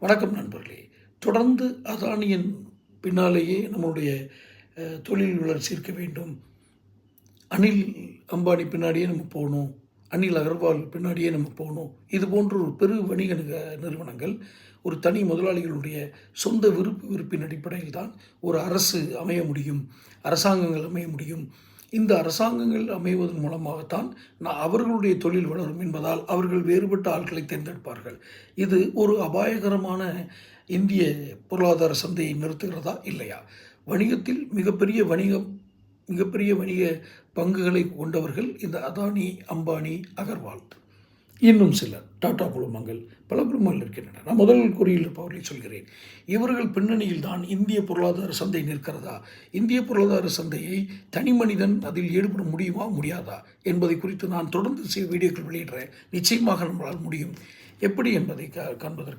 வணக்கம் நண்பர்களே. தொடர்ந்து அதானியின் பின்னாலேயே நம்மளுடைய தொழில் வளர்ச்சி இருக்க வேண்டும். அனில் அம்பானி பின்னாடியே நம்ம போகணும். அனில் அகர்வால் பின்னாடியே நம்ம போகணும். இது போன்ற ஒரு பெரு வணிக நிறுவனங்கள் ஒரு தனி முதலாளிகளுடைய சொந்த விருப்பு விருப்பின் அடிப்படையில் தான் ஒரு அரசு அமைய முடியும். அரசாங்கங்கள் அமைய முடியும். இந்த அரசாங்கங்கள் அமைவதன் மூலமாகத்தான் நான் அவர்களுடைய தொழில் வளரும் என்பதால் அவர்கள் வேறுபட்ட ஆட்களை தேர்ந்தெடுப்பார்கள். இது ஒரு அபாயகரமான இந்திய பொருளாதார சந்தையை நிறுத்துகிறதா இல்லையா? வணிகத்தில் மிகப்பெரிய வணிகம் மிகப்பெரிய வணிக பங்குகளை கொண்டவர்கள் இந்த அதானி அம்பானி அகர்வால். இன்னும் சிலர் டாடா குழுமங்கள் பல குழுமங்கள் இருக்கின்றன. நான் முதல் குறியில் இருப்பவர்களை சொல்கிறேன். இவர்கள் பின்னணியில் தான் இந்திய பொருளாதார சந்தை நிற்கிறதா? இந்திய பொருளாதார சந்தையை தனி மனிதன் அதில் ஈடுபட முடியுமா முடியாதா? என்பதை குறித்து நான் தொடர்ந்து சில வீடியோக்கள் வெளியிடுறேன். நிச்சயமாக நம்மளால் முடியும். எப்படி என்பதை கா காண்பதற்கு